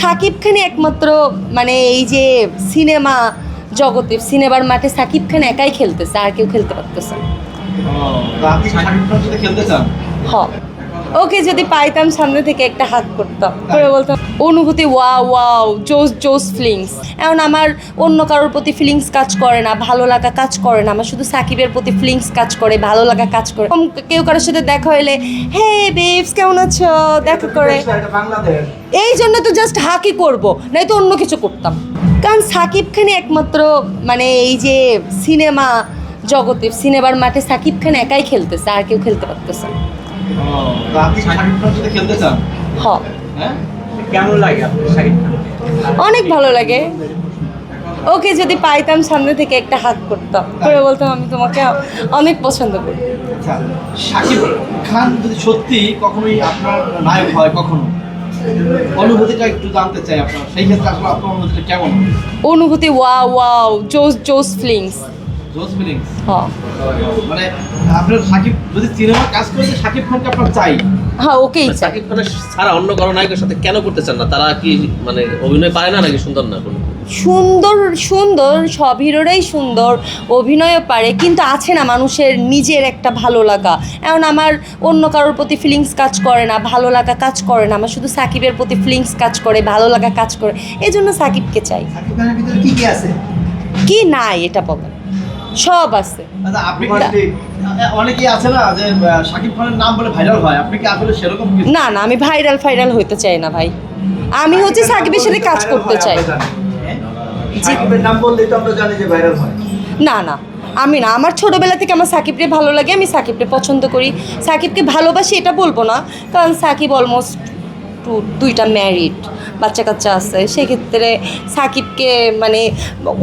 সাকিব খানই একমাত্র মানে এই যে সিনেমা জগতে সিনেমার মাঠে সাকিব খান একাই খেলতেছে আর কেউ খেলতে পারতেছে না। ওকে যদি পাইতাম সামনে থেকে একটা হাত করতাম। করে বলতাম অনুভূতি ওয়া ওয়াও জোস জোস ফিলিংস। এখন আমার অন্য কারোর প্রতি ফিলিংস কাজ করে না ভালো লাগা কাজ করে না। আমার শুধু সাকিবের প্রতি ফিলিংস কাজ করে ভালো লাগা কাজ করে। কেউ কারোর সাথে দেখা হইলে হে বেবস কেমন আছো? দেখা করে। এই জন্য তো জাস্ট হাকি করব নাই তো অন্য কিছু করতাম। কারণ সাকিব খানই একমাত্র মানে এই যে সিনেমা জগতে সিনেমার মাঠে সাকিব খান একাই খেলতেছে আর কেউ খেলতে পারতেছে না। তো আপনি শাকিব খানের সাথে খেলতে চান? হ। হ্যাঁ? কেমন লাগে আপনার শাকিব খানকে? অনেক ভালো লাগে। ওকে যদি পাইতাম সামনে থেকে একটা হাত করতাম। করে বলতাম আমি তোমাকে অনেক পছন্দ করি। আচ্ছা শাকিব খান যদি সত্যি কখনোই আপনার নায়ক হয় কখনো অনুভূতিটা একটু জানতে চাই আপনার। সেই ক্ষেত্রে আসলে আপনার অনুভূতিটা কেমন? অনুভূতি ওয়া ওয়াও জোস জোস ফিলিংস জোস ফিলিংস হ মানে আপনার শাকিব যদি সিনেমা কাজ করে যে খানকে আপনার চাই। হ্যাঁ ওকেই চাই। সাকিব খানের ছাড়া অন্য কারও নায়কের সাথে কেন করতে চান না? তারা কি মানে অভিনয় পারে না নাকি সুন্দর না কোনো? সুন্দর সুন্দর সব হিরোরাই সুন্দর অভিনয়ও পারে কিন্তু আছে না মানুষের নিজের একটা ভালো লাগা। এখন আমার অন্য কারোর প্রতি ফিলিংস কাজ করে না ভালো লাগা কাজ করে না আমার শুধু সাকিবের প্রতি ফিলিংস কাজ করে ভালো লাগা কাজ করে এই জন্য সাকিবকে চাই। কি কি আছে? কি নাই এটা বলেন। সব আছে। আচ্ছা না। না আমি ভাইরাল ফাইরাল হইতে চাই না ভাই। আমি হচ্ছে সাকিবের সাথে কাজ করতে চাই। সাকিবের হয়? না না আমি না। আমার ছোটোবেলা থেকে আমার সাকিবকে ভালো লাগে আমি সাকিবকে পছন্দ করি। সাকিবকে ভালোবাসি এটা বলব না। কারণ সাকিব অলমোস্ট দুইটা ম্যারিড বাচ্চা কাচ্চা আছে সেক্ষেত্রে সাকিবকে মানে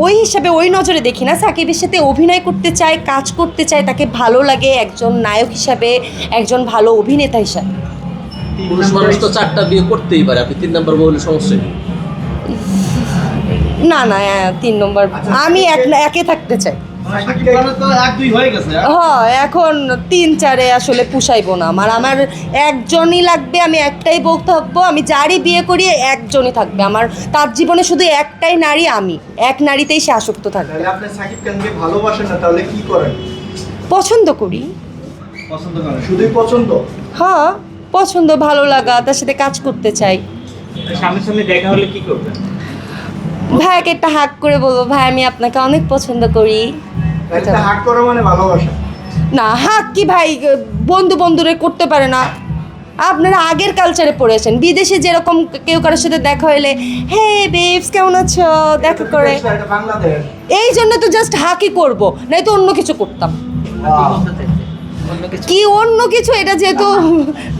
ওই হিসাবে ওই নজরে দেখি না। সাকিবের সাথে অভিনয় করতে চায় কাজ করতে চায় তাকে ভালো লাগে একজন নায়ক হিসাবে একজন ভালো অভিনেতা হিসাবে। পুরুষ মানুষ তো চারটা বিয়ে করতেই পারে আপনি তিন নম্বর বললে সমস্যা না না তিন নম্বর আমি এক একে থাকতে চাই। হয়ে গেছে এখন তিন চারে আসলে পুষাইবো না। আমার আমার একজনই লাগবে আমি একটাই বউ থাকব আমি যারই বিয়ে করি একজনই থাকবে। আমার তার জীবনে শুধু একটাই নারী আমি। এক নারীতেই সে আসক্ত থাকবে। তাহলে আপনি সাকিব খানকে ভালোবাসেন না তাহলে কি করেন? পছন্দ করি। পছন্দ করেন পছন্দ? হ্যাঁ পছন্দ ভালো লাগা তার সাথে কাজ করতে চাই। সামনে সামনে দেখা হলে কি করবেন? ভাইকে একটা হাক করে বলব ভাই আমি আপনাকে অনেক পছন্দ করি। হাক করা মানে ভালোবাসা? না হাক কি ভাই? বন্ধু বন্ধুরে করতে পারে না। আপনারা আগের কালচারে পড়েছেন। বিদেশে যেরকম কেউ কারোর সাথে দেখা হইলে হে বেবস কেমন আছো? দেখা করে। এই জন্য তো জাস্ট হাকি করব নাই তো অন্য কিছু করতাম। কি অন্য কিছু? এটা যেহেতু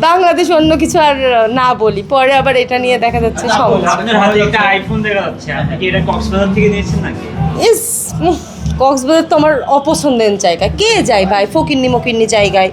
বাংলাদেশ অন্য কিছু আর না বলি। পরে আবার এটা নিয়ে দেখা যাচ্ছে সমস্যা। আপনার হাতে একটা আইফোন দেখা যাচ্ছে। আপনি কি এটা কক্সবাজার থেকে নিয়েছেন নাকি? ইস কক্সবাজার তো আমার অপছন্দের জায়গা। কে যায় ভাই? ফকিন্নি মকিন্নি জায়গায়।